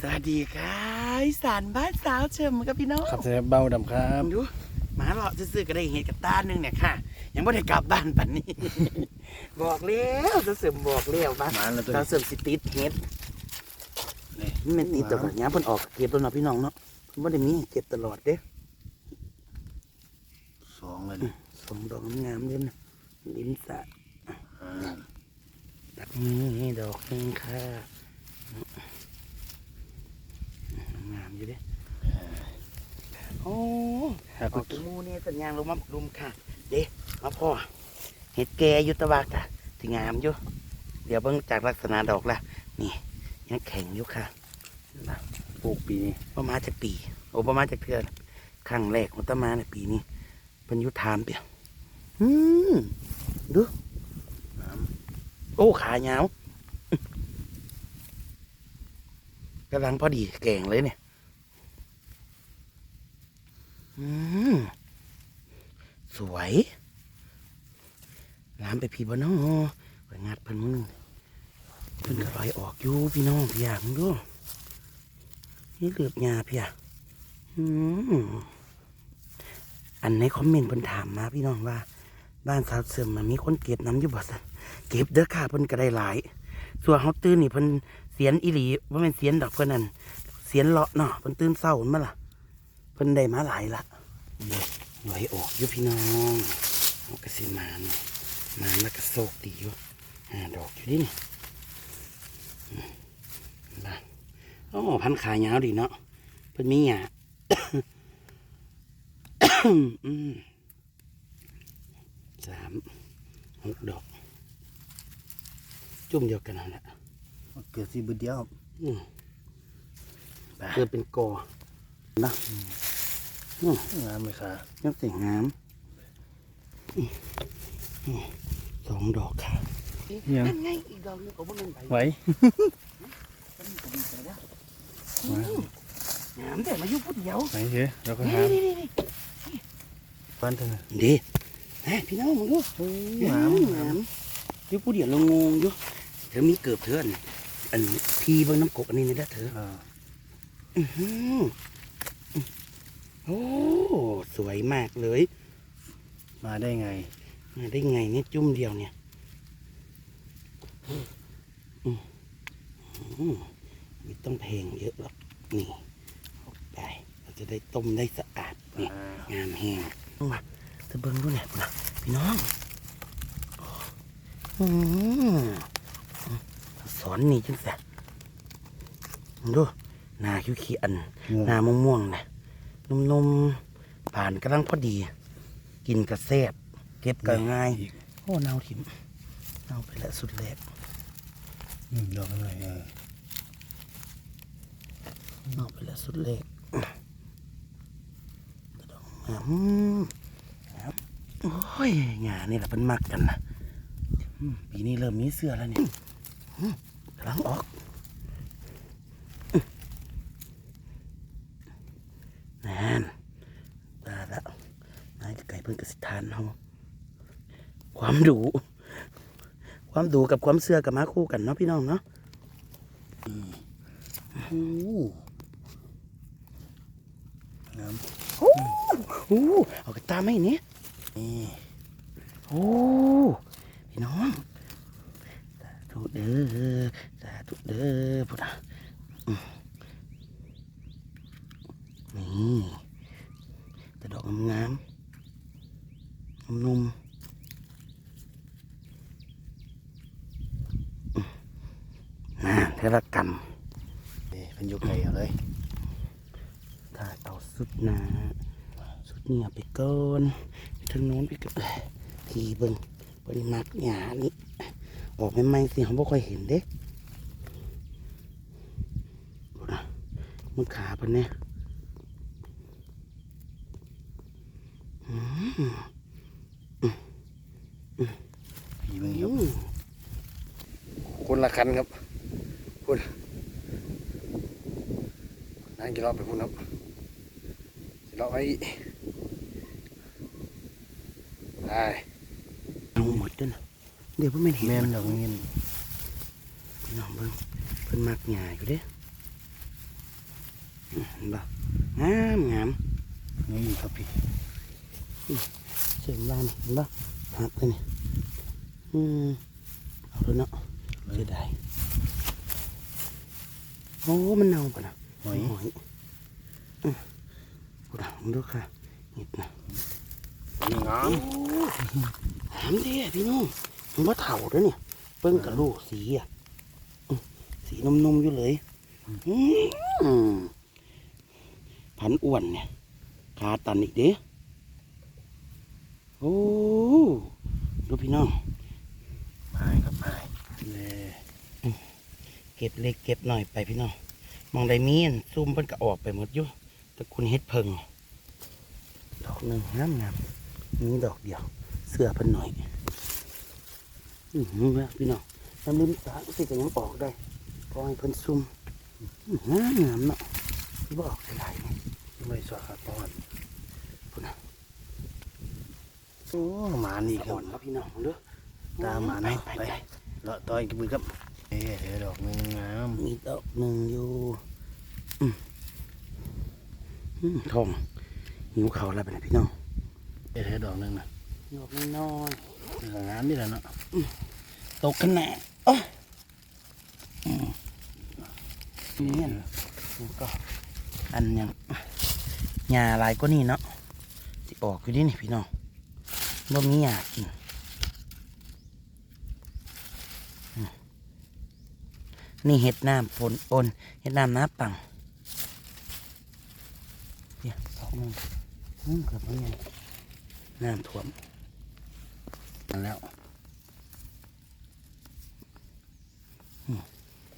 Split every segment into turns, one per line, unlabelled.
สวัสดีค่ะอีสานบ้านสาวเชิมกับพี่น้อง
ครับเสเบาดำครับ
ดูหมาเลาะซื้อๆก็ได้เห็ดกับตาหนึงเนี่ยค่ะ ยังไม่ได้กลับบ้านปันนี้ บอกแล้วจะเสริมบอกแล้วบ้าน
หมาแล้วตัว
เรา
นี้
เสริมสิติดเห็ด
นี่
มันติดตลอดเนี้ยเพิ่นออกเก็บแล้วเนาะพี่น้องเนาะเพิ่นบ่ได้มีให้เก็บตลอดเด้
สองเลยนี่
สองดอกงามๆเลยนะลิ้นสะ
อ่า
ตักนี่ดอกหนึงค่ะงาม อยู่เด้โอ้
หา
อ
คุ
อกจมูนี่สัญญาณลงมาลุมค่ะ เด้มาพ่อเห็ดแกอยุตะวากะที่งามอยู่ เดี๋ยวเบิ่งจากลักษณะดอกละนี่ยังแข็งอยู่ค่ะนะ
ปลูกปีนี้
ประมาณจากปีโอ้ประมาณจากเทือนครั้งแรกของตะมาในปีนี้เป็นอยุทามเปียอืมดู
น้
โอ้ขายาวกำลังพอดีแกงเลยเนี่ยอืม สวย น้ำไปพีบน้องไปงัดเพิ่นมึงเพิ่นก็ลอยออกอยู่พี่น้องพี่อยากมึงดูนี่เหลือบยาพี่อยาอันในคอมเมนต์เพิ่นถามมาพี่น้องว่า บ้านสาวเสริมมันมีคนเก็บน้ำอยู่บ่สันเก็บเด้อค่ะเพิ่นก็ได้หลาย ส่วนเฮาตื่นนี่เพิ่นเสียนอีหลีบ่แม่นเสียนดอกเพิ่นนั่นเสียนเลาะเนาะเพิ่นตื่นเช้าเห็นล่ะ เพิ่นได้มาหลายละนี่ไหลออกอยู่พี่น้องเอาก็สิมานมานแล้วก็โศกดีอยู่ห้าดอกอยู่ดินี่อืมบ้าโอ้พันขายาวดีเนาะเพิ่นมีหยาอืมสามหกดอก จุ่มเดียวกันนั่นแหละำ
เกิดสีบุดเดียวครับ
อืม
ไป
เกิดเป็นกอนะอืม
งามเลยค่ะ
ยังสวยงามอืมอืมสองดอกค่ะ
ยัง
นั่นไงอีกดอกหนึงก็บ่แม่นใบ
ไหว
ต้นนี้ก็ดีใจแล้วอืมงามแต่มาอยู่ผู้เดียว
ไหวเฉยเราก็
นี่
หา
นี่นี่นี่
บ้านเถอะ
ดีเฮ้ยพี่น้องมึงดู
โอ้ย
งางา
มม
งามอยู่ผู้เดียวเรางงอยู่เธอมีเกือบเธออันอันพีเบิ่งน้ำกกอันนี้นี่แหละเธอ
อ่า
อื้อหือ โอ้ สวยมากเลย
มาได้ไง
มาได้ไงเนี่ยจุ่มเดียวเนี่ยอืมอืมไม่ต้องเพลงเยอะหรอก นี่เอาไปเราจะได้ต้มได้สะอาดนี่
อ่างา
มแห้งมาเธอเบิ้งดูเนี่ยนะพี่น้องอืมสอนนี่จังสะดูหน้าคิ้วขี้อัน
ง่วง
หน้าม่วงๆนะ นุ่มๆ ผ่านกำลังพอดี กินกระแซบเก็บก็ง่าย
อีก
โอ้เน่าถิ่มเน่าไปแล้วสุดแรก
อืมดอกอะไรเออ
เน่าไปแล้วสุดแรกกระดองงามครับโอ้ยงานี่แหละเป็นมักกันนะอืมปีนี้เริ่มมีเสื้อแล้วเนี่ยอืมกำลังออก นั่นตาละนายไก่เพิ่นกสิทานเฮาความดูความดูกับความเชื่อกับมาคู่กันเนาะพี่น้องเนาะ
โอ้งาม
โอ้โหเอากระตาไม่นี่
นี่
โอ้พี่น้องสาธุเด้อสาธุเด้อพุทธะอืม นี่แต่ดอกงามๆนุ่มๆอืมน่าเทระกรรม
นี่เป็นยุคไก่เอาเลย
ถ้าเอาสุดนาสุดเนี่ยไปก่อนทางโน้นไปก่อนทีเบิงบริมักหยานี่ออกใหม่สิเขาบ่ค่อยเห็นเด้ดูนะมึงขาเพิ่นเนี่ย อืม
ผีมึง
อื
ครับ
ม
คนละคันครับพูดนั่งกินเหล้าไปพูดครับกินเหล้าไปได้
เอาหมดเด้วยนะเดี๋ยวเพิ่นไม่เห็น
แม่น
มัน
ดอกเงิน
พี่น้องเบิ่งเพิ่นมักหยาอยู่เด้อืมเห็นปะงามงาม
นี่ครับพี่
เสียงบ้านเห็นปะหักเลยนี่อืมเอาเลยเนาะเสียดายโอ้มันเน่าปะนะ
หอย
หอยอืมกูด่ามึงดูค่ะนิดนะ
นี่งาม
หามดิพี่น้องมันว่าเถ่าด้วยเนี่ยเปิ้งกับลูกสีอะอืมสีนุ่มๆอยู่เลยอืมพันอ้วนเนี่ยขาตันอีกเด้ โอ้ดูพี่น้อง
พายครับพายเน่
เก็บเล็กเก็บหน่อยไปพี่น้องมองได้มีอันซุ่มเพิ่นก็ออกไปหมดอยู่แต่คุณเฮ็ดเพิงดอกหนึ่งงามงามมีดอกเดียว เสื้อเพิ่นหน่อยอือหือพี่น้องน้ำลิ้มสาสิก็ยังออกได้พอให้เพิ่นซุ่มอื้อหืองามเนาะที่บ่ออกหลายๆนี่
ไม่สวัสดิ์ตอน
พุ่นน่ะ
โอ้หมานี่ค
อ่
รั
อบนครับพี่น้องเด้อ
ตามหมา
ไป
นะ
ไป
ไป
ไป
เลาะต่อยกับมือครับเอ๊ะเดี๋ยวดอกหนึงงาม
มีดอกหนึ่งอยู่อืมอืมทองหิวเขาวแล้วไปนะพี่น้อง
เอ๊ะเดี๋ยวดอกหนึงนะ
ดอกน้อย
นี่ก็งามนี่แหละเนาะ
ๆตกขนาดโอ้ยอืมเนี่ยแล้วก็อันยังหญ้าหลายก็นี่เนาะสิออกอยู่ดินี่พี่น้อง บ่มีหญ้ากินนี่เห็ดน้ำปนปนเห็ดน้ำน้าปังเนี่ยสองนึงอืมเกือบไม่ไงน้ำท่วม
มาแล้ว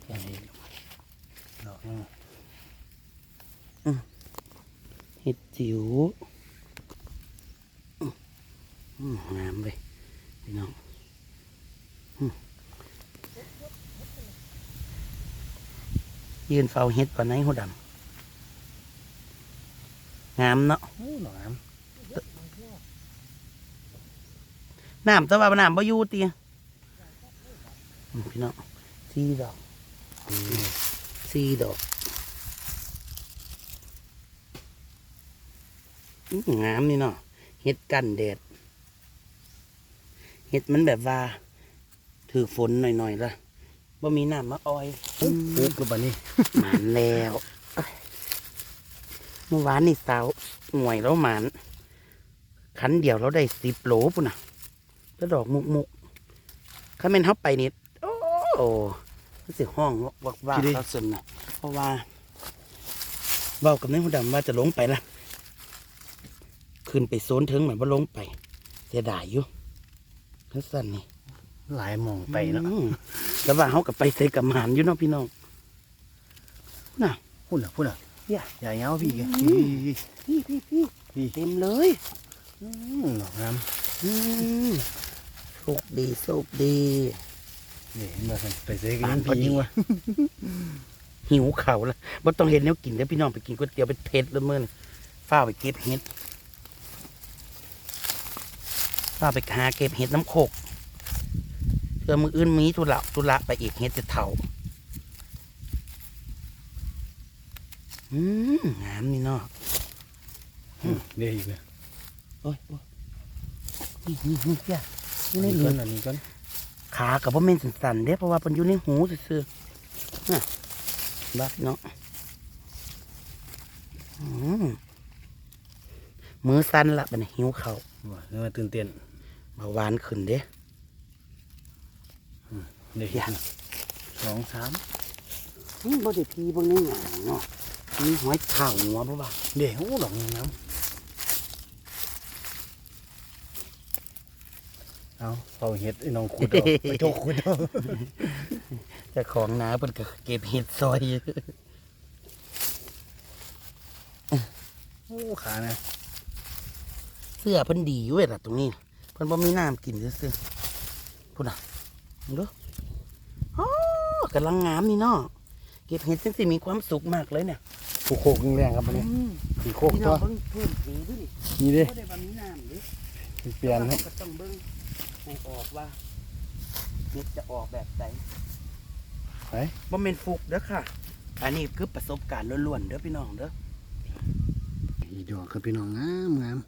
แค่นี้
ดอกนึง
เห็ดจิ๋ว งามเลยพี่น้องอืมยืนเฝ้าเห็ดปานไหนหัวดำงามเนาะ
โอ้ดอกงาม
น้ำแต่ว่าน้ำบ่อยู่เตียอืมพี่น้องสี่ดอก
นี่
สี่ดอกอื้องามนี่เนาะเห็ดกันแดด เห็ดมันแบบว่า ถือฝนหน่อยๆละบ่มีน้ำมาออย
ปุ๊บปุ๊บแล้วบัดนี้
หมานแล้วเมื่อวานนี่สาวหน่วยแล้วหมานคันเดียวเราได้สิบโหลปุ่นน่ะแล้วดอกมุกมุกๆข้าแม่นเขาไปนี่โอ้โหมันสิห้องวักว่าเขาสนน่ะเพราะว่าเว้ากับนายหัวดำว่าจะลงไปละขึ้นไปโซนถึงเหมือนว่าลงไป เสียดายอยู่ ทั้งสั้นนี่
หลายหมองไปเนาะ
อืมแล้วว่าเขากับไปใส่กับหมานอยู่เนาะพี่น้องน่ะ
พุ่นอะพุ่นอะ
เหี้ย
ใหญ่เงาพี่แก
อืมพี่พี่พี่
พี่
เต็มเลย
อืมดอกงาม
อืมโชคดีโชคดี
นี่เห็นบ่ซั่นไปเซ็ก
ปา
ยั
น
ง
พอดี
พี่ยิงวะ
หิวเข่าวแล้วบ่ต้องเห็นแนวกินเด้อพี่น้องไปกินก๋วยเตี๋ยวเป็นเพชรแล้วมื้อนี้ฟ้าวไปเก็บเห็ด ฟ้าวไปหาเก็บเห็ดน้ำโคกเพื่อมืออื่นมีธุระธุระไปอีกเห็ดจะเถาอืมงามนี่เนาะ
อืมเดี๋ยวอีกนะ
โอ้ยโอ้ยนี่นี่นี่เจ้าอยู่ใน
นี่
เหลื
ก่
อ
อนอันนี้ก่อน
ขากับพ่อเม่นสั่นๆเด้เพราะว่ามันอยู่ในหูซื่อๆน่ะบ้าเนาะอืมมือสั่นละบัดนหิวเขาว
ว่าเนื้อตื่นเต้น
เบาหวานขึ้นเด้
เดี๋ยวอีกนะสองสาม
อืมบ่ได้พีบ่นี่หยังเนาะมีหอยเข่าหัวบ่บ่า
เดี๋ยวโอ้ดอกงามเอาเป่าเห็ดไอ้น้องขุดเอาไปโทษขุดเอา
แต่ของหนาเพิ่นก็เก็บเห็ดซอย
โอ้ขานะ
เสื้อเพิ่นดีเว้ยล่ะตรงนี้เพิ่นบ่มีน้ำกินซื่อๆพุ่นน่ะมึงดูอ๋อกำลังงามนี่เนาะเก็บเห็ดจังสิมีความสุขมากเลยเนี่ย
ผูโคกยิ่งแรงครับวันนี้ผูโคก
พี่
ตั
น้อ
ว
งเบิ่งเพิ่มสีด้วยนี่
นี่เด้
บ่ได้ว่ามีน้ำเด้
เปลี่ยนให้
ราก็ต้องเบิ่งให้ออกว่าเห็ดจะออกแบบไหน
ไป
บ่แม่นฟุกเด้อค่ะ อันนี้คือประสบการณ์ล้วนๆเด้อพี่น้องเด้อ
อีดอกครับพี่น้องงามงาม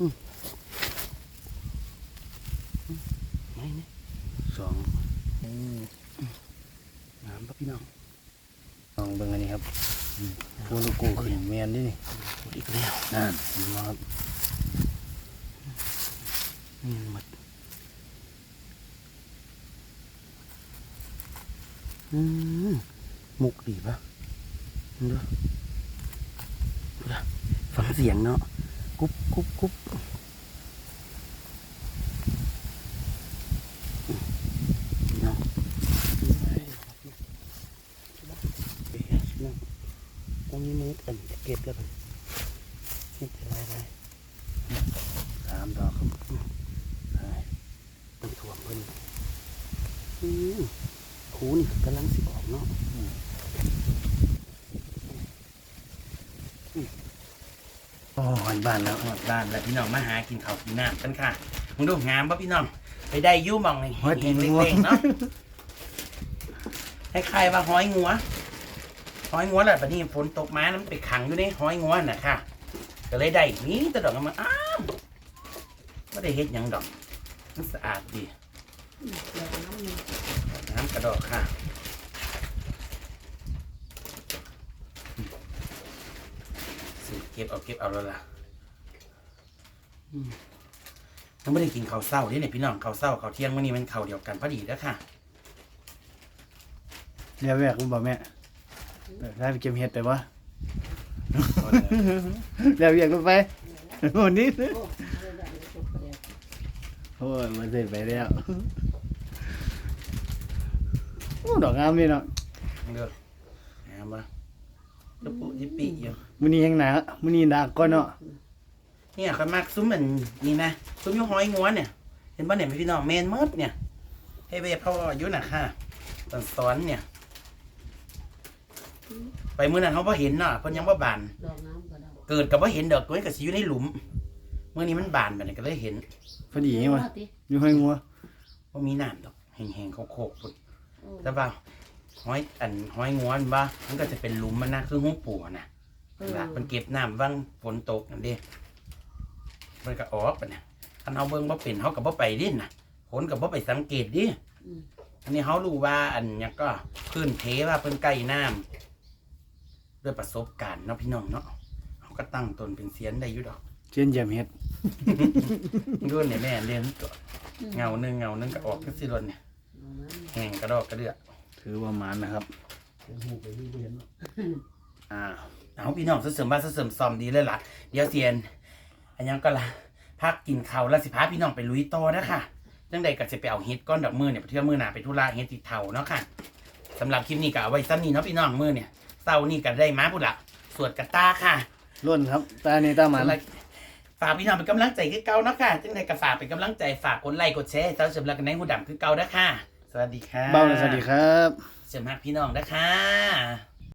ไม่เนี่ย
สอง
น้ำปะพี่น้อง
ลองเบิ่งอันนี้ครับโคโลโก้ขึ้นแมนนี่นี่
อีกแล้ว
นั่นเห็นบ่ครับ
นี่หมดอืมมุกดีปะดูดูฟังเสียงเนาะ กุ๊บกุ๊บกุ๊บพี่น้องตรงนี้มืดอันเก็บแล้วกันนี่จะอะไรไร
สามดอกครับ
เป็นถ่วงเพิ่นอืมคูนี่กำลังสิออกเนาะโอ้หอน บ้านแล้วหอนบ้านแล้วพี่น้องมาหากินข้าวกินน้ำกันค่ะมึงดูงามปะพี่น้อง ไปได้อยุ่หมองเลยเห็นเล็กๆเนาะคล้ายๆว่าห้อยงัวห้อยงัวแหละปะนี่ฝนตกมาน้ำไปขังอยู่ในห้อยงัวน่ะค่ะ ก็เลยได้นี่แต่ดอกมันอ้าวไม่ได้เฮ็ดหยังดอก มันสะอาดดีน้ำกระดอกค่ะสิเก็บเอาเก็บเอาแล้วล่ะอืม ยังไม่ได้กินข้าวเศร้านี่เนี่ยพี่น้องข้าวเศร้าข้าวเที่ยงวันนี้มันข้าวเดียวกันพอดีแล้วค่ะ
เรียกแวกคุณบ่แม่ได้ไปเก็บเห็ดแต่ว่าเรียกแวกลงไปวันนี้โอ้ยมันเสร็จไปแล้วโอ้ดอกงามนี่เนาะ
เด้อหามาตะปุจิปีอยู่
มื้อนี้ยังหนามื้อนี้หนักก่อนเนาะ
เนี่ยข้อยมักซุ้มเหมือนนี่นะซุ้มอยูห้อยงัวเนี่ย เห็นป่ะเนี่ยพี่น้องเมนเมิดเนี่ยเฮเวพ่ออายุน่ะค่ะตอนสอนเนี่ย ไปมื้อนั้นเขาพอเห็นเนาะเพิ่นยังบ่บาน
ดอกน้ำกระดอก
เกิดกับว่าเห็นดอกตัวนี้ก็สิอยู่ในหลุมเมื่อนี้มันบานแบบนี้ก็เลยเห็น
พอดีไงวะ
ว่าติ
อยู่ให้งัว
ว่ามีน้ำดอกแห้งๆโคกๆพุ่น
โอ้
แต่ว่าห้อยอันห้อยงวนบ่มันก็จะเป็นหลุมมันนะคือหูปูนะ
เออ
ละมันเก็บน้ำว่างฝนตกนั่นเด้ มันก็ออกไปนะอันเอาเบิ่งบ่เป็นเฮาก็บ่ไปดิน่ะฝนก็บ่ไปสังเกตดิ
อืม
อันนี้เฮารู้ว่าอันเนี้ยก็พื้นเพว่าเพิ่นใกล้น้ำด้วยประสบการณ์เนาะพี่น้องเนาะเฮาก็ตั้งตนเป็นเสียนได้อยู่ดอก
เจียนเยี่ยมเห็ด
ดูเนี่ยแม่เรียนตัวเงาหนึ่งเงาหนึ่งก็ออกก็สิรนเนี่ย
ดอกน้ำ
แห้งกระดอกกระเดือก
ถือว่าหมานนะครับ อ่า
เอาพี่น้องเสริมบ้านเสริมซอมดีเลยล่ะ เดี๋ยวเซียน อันยังก็ละพักกินข้าวแล้วสิพาพี่น้องไปลุยต่อนะค่ะจังใดก็จะไปเอาเฮ็ดก้อนดอกมือเนี่ยไปเที่ยวมือหนาไปทุระเฮ็ดติดเถาเนาะค่ะสำหรับคลิปนี้ก็เอาไว้ซ้ำนี้เนาะพี่น้องมือเนี่ยเต้านี่ก็ได้มาพุ่นละสวดกระตาค่ะ
ล้นครับตาในตาหมัน
ฝากพี่น้องเป็นกำลังใจคือเก่าเนาะค่ะจังใดก็ฝากเป็นกำลังใจฝากกดไลค์กดแชร์ให้เจ้าสำหรับกันในหูดำคือเก่านะค่ะ สวัสดีค่ะ
เบ้าเลยสวัสดีครับ
เสริมฮักพี่น้องนะคะ